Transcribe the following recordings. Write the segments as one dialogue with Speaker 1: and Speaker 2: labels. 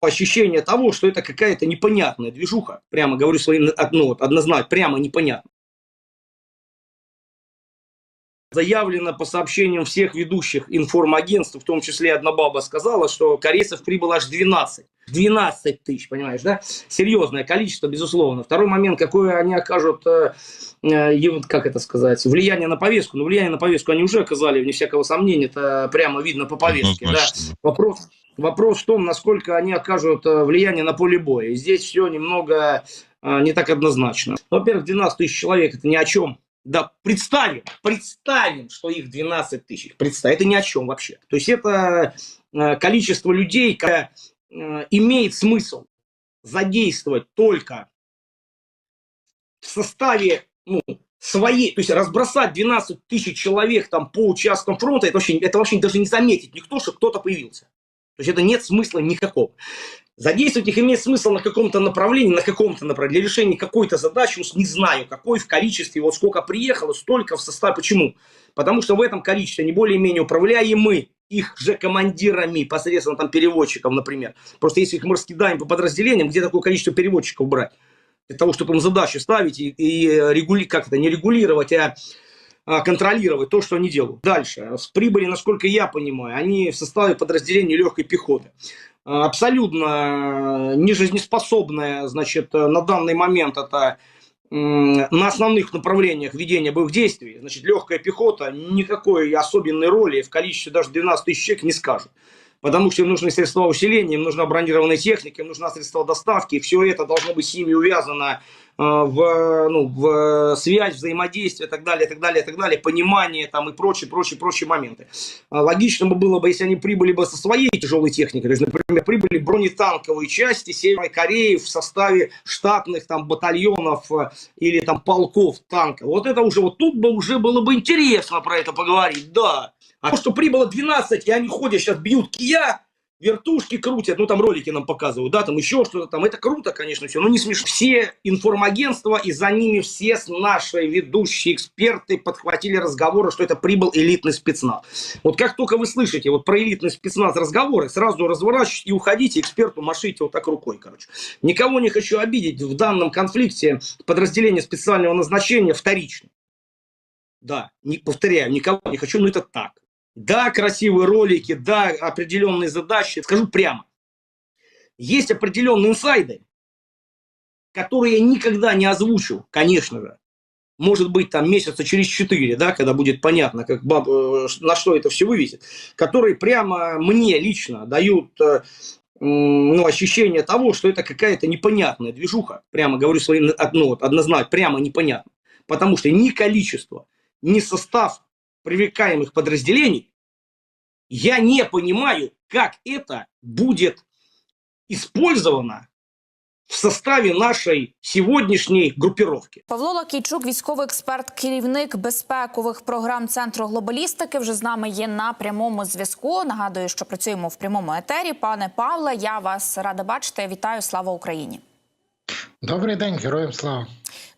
Speaker 1: ощущение того, что это какая-то непонятная движуха. Прямо говорю своим, ну, вот, однозначно, прямо непонятно. Заявлено по сообщениям всех ведущих информагентств, в том числе одна баба сказала, что корейцев прибыло аж 12. 12 тысяч, понимаешь, да? Серьезное количество, безусловно. Второй момент, какое они окажут, э, э, как это сказать, влияние на повестку. Ну, влияние на повестку они уже оказали, вне всякого сомнения, это прямо видно по повестке. Да? Вопрос, вопрос в том, насколько они окажут э, влияние на поле боя. И здесь все немного э, не так однозначно. Во-первых, 12 тысяч человек – это ни о чем. Да, представим, представим, что их 12 тысяч. Представим, это ни о чем вообще. То есть это э, количество людей, которое имеет смысл задействовать только в составе ну, своей, то есть разбросать 12 тысяч человек там по участкам фронта, это вообще, это вообще даже не заметить никто, что кто-то появился. То есть это нет смысла никакого. Задействовать их имеет смысл на каком-то направлении, на каком-то направлении, для решения какой-то задачи, не знаю какой, в количестве, вот сколько приехало, столько в составе. Почему? Потому что в этом количестве они более-менее управляемы их же командирами, посредством там переводчиков, например. Просто если их мы раскидаем по подразделениям, где такое количество переводчиков брать? Для того, чтобы им задачи ставить и, и регули, как это, не регулировать, а, контролировать то, что они делают. Дальше. С прибыли, насколько я понимаю, они в составе подразделения легкой пехоты. А, абсолютно нежизнеспособная, значит, на данный момент это на основных направлениях ведения боевых действий, значит, легкая пехота никакой особенной роли в количестве даже 12 тысяч человек не скажет потому что им нужны средства усиления, им нужна бронированная техника, им нужна средства доставки, все это должно быть с ними увязано э, в, ну, в связь, взаимодействие и так далее, и так далее, и так далее, понимание там и прочие, прочие, прочие моменты. А логично бы было бы, если они прибыли бы со своей тяжелой техникой, то есть, например, прибыли бронетанковые части Северной Кореи в составе штатных там батальонов э, или там полков танков. Вот это уже, вот тут бы уже было бы интересно про это поговорить, да. А то, что прибыло 12, и они ходят сейчас, бьют кия, вертушки крутят, ну там ролики нам показывают, да, там еще что-то там, это круто, конечно, все, но не смешно. Все информагентства и за ними все наши ведущие эксперты подхватили разговоры, что это прибыл элитный спецназ. Вот как только вы слышите вот про элитный спецназ разговоры, сразу разворачивайтесь и уходите, эксперту машите вот так рукой, короче. Никого не хочу обидеть, в данном конфликте подразделение специального назначения вторично. Да, не, повторяю, никого не хочу, но это так. Да, красивые ролики, да, определенные задачи. Скажу прямо. Есть определенные инсайды, которые я никогда не озвучу, конечно же. Может быть, там месяца через четыре, да, когда будет понятно, как баб, э, на что это все вывесит, которые прямо мне лично дают э, ну, ощущение того, что это какая-то непонятная движуха. Прямо говорю своим, ну, однозначно, прямо непонятно. Потому что ни количество, ни состав привлекаемых подразделений, я не понимаю, как это будет использовано в составі нашої сьогоднішньої групіровки.
Speaker 2: Павло Лакійчук, військовий експерт, керівник безпекових програм центру глобалістики, вже з нами є на прямому зв'язку. Нагадую, що працюємо в прямому етері. Пане Павле, я вас рада бачити. Вітаю, слава Україні.
Speaker 3: Добрий день, героям слава.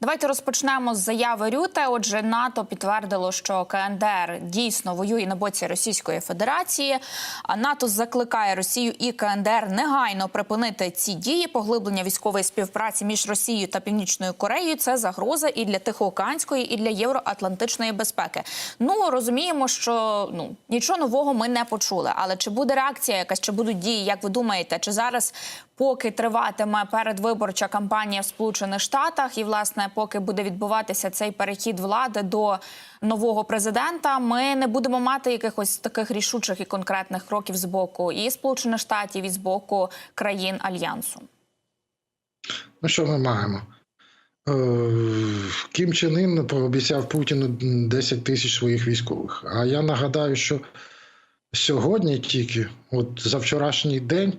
Speaker 2: Давайте розпочнемо з заяви Рюте. Отже, НАТО підтвердило, що КНДР дійсно воює на боці Російської Федерації. А НАТО закликає Росію і КНДР негайно припинити ці дії. Поглиблення військової співпраці між Росією та Північною Кореєю це загроза і для Тихоокеанської, і для євроатлантичної безпеки. Ну розуміємо, що ну нічого нового ми не почули. Але чи буде реакція, якась чи будуть дії? Як ви думаєте, чи зараз, поки триватиме передвиборча кампанія в Сполучених Штатах і власне поки буде відбуватися цей перехід влади до нового президента, ми не будемо мати якихось таких рішучих і конкретних кроків з боку і Сполучених Штатів, і з боку країн альянсу.
Speaker 3: Ну що ми маємо? Е, Кім Чен Ін пообіцяв Путіну 10 тисяч своїх військових. А я нагадаю, що сьогодні тільки, от за вчорашній день,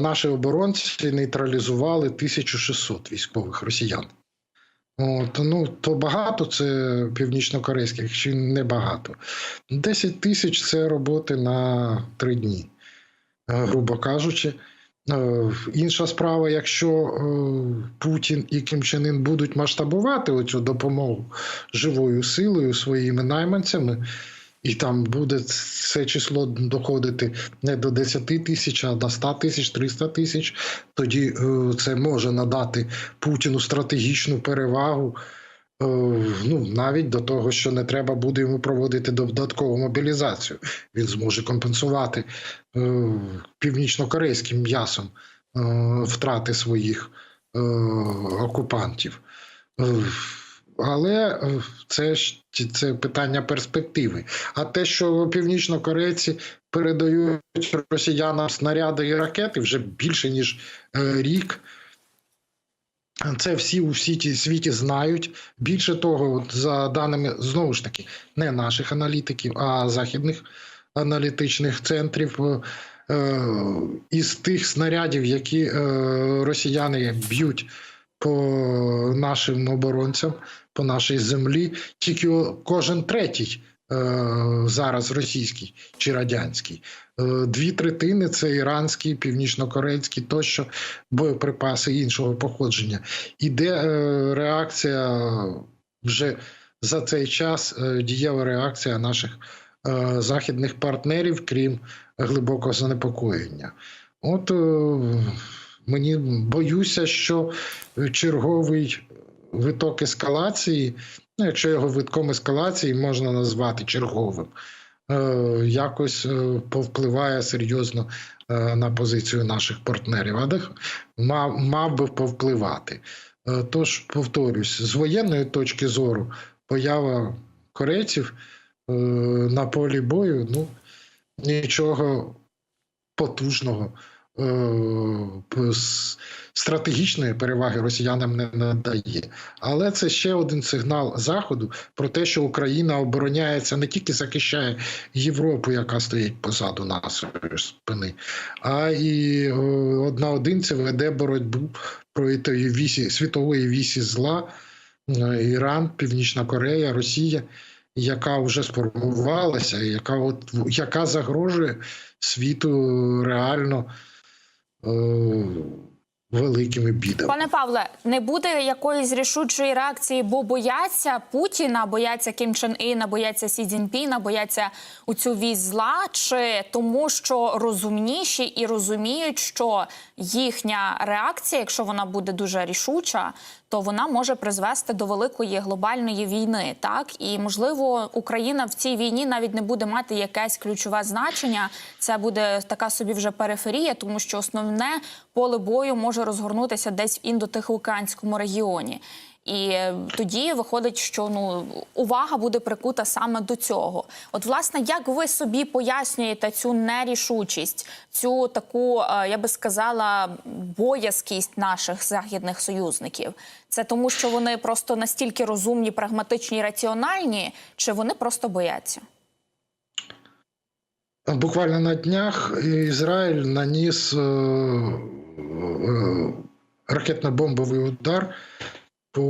Speaker 3: наші оборонці нейтралізували 1600 військових росіян. От, ну, То багато це північнокорейських, чи не багато. 10 тисяч це роботи на три дні, е, грубо кажучи. Е, інша справа, якщо е, Путін і Ким Чен Ін будуть масштабувати оцю допомогу живою силою своїми найманцями, і там буде це число доходити не до 10 тисяч, а до 100 тисяч, 300 тисяч, тоді е, це може надати Путіну стратегічну перевагу. е, Ну, навіть до того, що не треба буде йому проводити додаткову мобілізацію. Він зможе компенсувати е, північно-корейським м'ясом е, втрати своїх е, окупантів. Але е, це ж це питання перспективи. А те, що північнокорейці передають росіянам снаряди і ракети вже більше ніж е, рік. Це всі у світі, світі знають. Більше того, от за даними знову ж таки, не наших аналітиків, а західних аналітичних центрів. е, Із тих снарядів, які росіяни б'ють по нашим оборонцям, по нашій землі, тільки кожен третій е, зараз російський чи радянський. Е, Дві третини це іранські, північнокорейські тощо боєприпаси іншого походження. Іде е, реакція вже за цей час, дієва реакція наших західних партнерів, крім глибокого занепокоєння. От мені боюся, що черговий виток ескалації, ну, якщо його витком ескалації можна назвати черговим, е, якось е, повпливає серйозно е, на позицію наших партнерів, а мав, мав би повпливати. Тож, повторюсь, з воєнної точки зору поява корейців на полі бою ну, нічого потужного. Е, Стратегічної переваги росіянам не надає, але це ще один сигнал заходу про те, що Україна обороняється не тільки захищає Європу, яка стоїть позаду нашої спини, а і е, однаодинці веде боротьбу проти вісі світової вісі зла е, Іран, Північна Корея, Росія, яка вже сформувалася, яка от яка загрожує світу реально е, великими бідами.
Speaker 2: Пане Павле, не буде якоїсь рішучої реакції, бо бояться Путіна, бояться Кім Чен Іна, бояться Сі Цзіньпіна, бояться у цю вісь зла, чи тому, що розумніші і розуміють, що їхня реакція, якщо вона буде дуже рішуча, то вона може призвести до великої глобальної війни. Так і можливо, Україна в цій війні навіть не буде мати якесь ключове значення. Це буде така собі вже периферія, тому що основне поле бою може розгорнутися десь в індотихоокеанському регіоні. І е, тоді виходить, що ну увага буде прикута саме до цього. От, власне, як ви собі пояснюєте цю нерішучість, цю таку, е, я би сказала, боязкість наших західних союзників? Це тому, що вони просто настільки розумні, прагматичні раціональні, чи вони просто бояться?
Speaker 3: Буквально на днях Ізраїль наніс е, ракетно-бомбовий удар по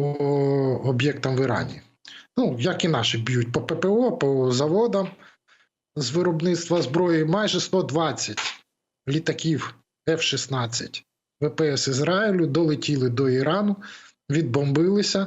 Speaker 3: об'єктам в Ірані. Ну, як і наші б'ють по ППО, по заводам з виробництва зброї майже 120 літаків F-16 ВПС Ізраїлю долетіли до Ірану, відбомбилися,